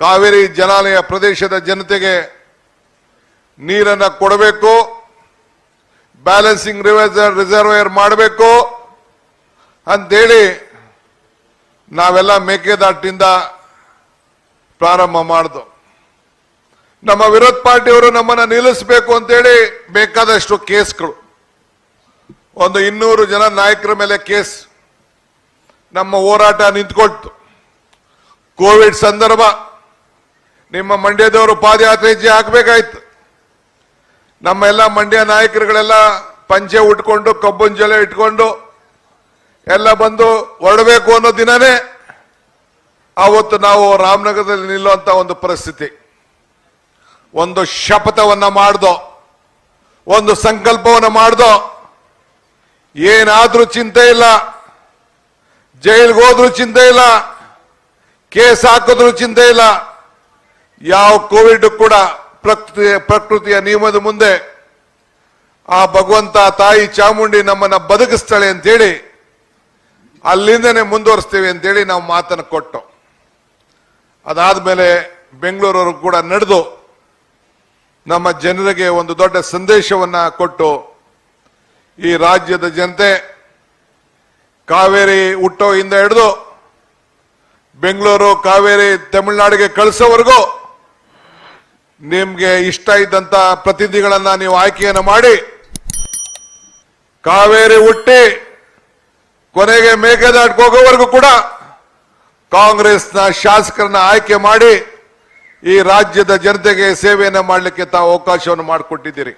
ಕಾವೇರಿ ಜಲಾಲಯ ಪ್ರದೇಶದ ಜನತೆಗೆ ನೀರನ್ನ ಕೊಡಬೇಕು, ಬ್ಯಾಲೆನ್ಸಿಂಗ್ ರಿವರ್ ರಿಸರ್ವೇರ್ ಮಾಡಬೇಕು. ಅಂತೇಳಿ ನಾವೆಲ್ಲ ಮೇಕೆದಾಟಿಂದ ಪ್ರಾರಂಭ ಮಾಡಿದ್ವು ನಮ್ಮ ವಿರೋಧ ಪಾರ್ಟಿಯವರು ನಮ್ಮನ್ನು ನಿಲ್ಲಿಸಬೇಕು ಅಂತೇಳಿ ಬೇಕಾದಷ್ಟು ಕೇಸ್ಗಳು. ಒಂದು ಇನ್ನೂರು ಜನ ನಾಯಕರ ಮೇಲೆ ಕೇಸ್ ನಮ್ಮ ಹೋರಾಟ ನಿಂತ್ಕೊಳ್ತು. ಕೋವಿಡ್ ಸಂದರ್ಭ ನಿಮ್ಮ ಮಂಡ್ಯದವರು ಪಾದಯಾತ್ರೆ ಹೆಜ್ಜೆ ಹಾಕಬೇಕಾಯ್ತು ನಮ್ಮೆಲ್ಲ ಮಂಡ್ಯ ನಾಯಕರುಗಳೆಲ್ಲ ಪಂಚೆ ಉಟ್ಕೊಂಡು, ಕಬ್ಬನ್ ಜಲ ಇಟ್ಕೊಂಡು, ಎಲ್ಲ ಬಂದು ಹೊರಡಬೇಕು ಅನ್ನೋ ದಿನನೇ ಆವತ್ತು ನಾವು ರಾಮನಗರದಲ್ಲಿ ನಿಲ್ಲುವಂತ ಒಂದು ಪರಿಸ್ಥಿತಿ. ಒಂದು ಶಪಥವನ್ನ ಮಾಡ್ದೋ, ಒಂದು ಸಂಕಲ್ಪವನ್ನ ಮಾಡ್ದೋ, ಏನಾದ್ರೂ ಚಿಂತೆ ಇಲ್ಲ. ಜೈಲ್ಗೆ ಹೋದ್ರೂ ಚಿಂತೆ ಇಲ್ಲ. ಕೇಸ್ ಹಾಕಿದ್ರು ಚಿಂತೆ ಇಲ್ಲ. ಯಾವ ಕೋವಿಡ್ ಕೂಡ ಪ್ರಕೃತಿ, ಪ್ರಕೃತಿಯ ನಿಯಮದ ಮುಂದೆ ಆ ಭಗವಂತ ತಾಯಿ ಚಾಮುಂಡಿ ನಮ್ಮನ್ನ ಬದುಕಿಸ್ತಾಳೆ ಅಂತೇಳಿ ಅಲ್ಲಿಂದನೇ ಮುಂದುವರಿಸ್ತೀವಿ ಅಂತೇಳಿ ನಾವು ಮಾತನ್ನು ಕೊಟ್ಟು. ಅದಾದ್ಮೇಲೆ ಬೆಂಗಳೂರವರು ಕೂಡ ನಡೆದು ನಮ್ಮ ಜನರಿಗೆ ಒಂದು ದೊಡ್ಡ ಸಂದೇಶವನ್ನ ಕೊಟ್ಟು ಈ ರಾಜ್ಯದ ಜನತೆ ಕಾವೇರಿ ಹುಟ್ಟೋ ಹಿಂದೆ ಹಿಡಿದು ಬೆಂಗಳೂರು, ಕಾವೇರಿ, ತಮಿಳುನಾಡಿಗೆ ಕಳಿಸೋವರೆಗೂ ನಿಮ್ಗೆ ಇಷ್ಟ ಇದ್ದಂತ ಪ್ರತಿನಿಧಿಗಳನ್ನ ನೀವು ಆಯ್ಕೆಯನ್ನು ಮಾಡಿ. ಕಾವೇರಿ ಹುಟ್ಟಿ, ಕೊನೆಗೆ ಮೇಕೆದಾಟ್ಗೆ ಹೋಗೋವರೆಗೂ ಕೂಡ ಕಾಂಗ್ರೆಸ್ನ ಶಾಸಕರನ್ನ ಆಯ್ಕೆ ಮಾಡಿ ಈ ರಾಜ್ಯದ ಜನತೆಗೆ ಸೇವೆಯನ್ನು ಮಾಡಲಿಕ್ಕೆ ತಾವು ಅವಕಾಶವನ್ನು ಮಾಡಿಕೊಟ್ಟಿದ್ದೀರಿ.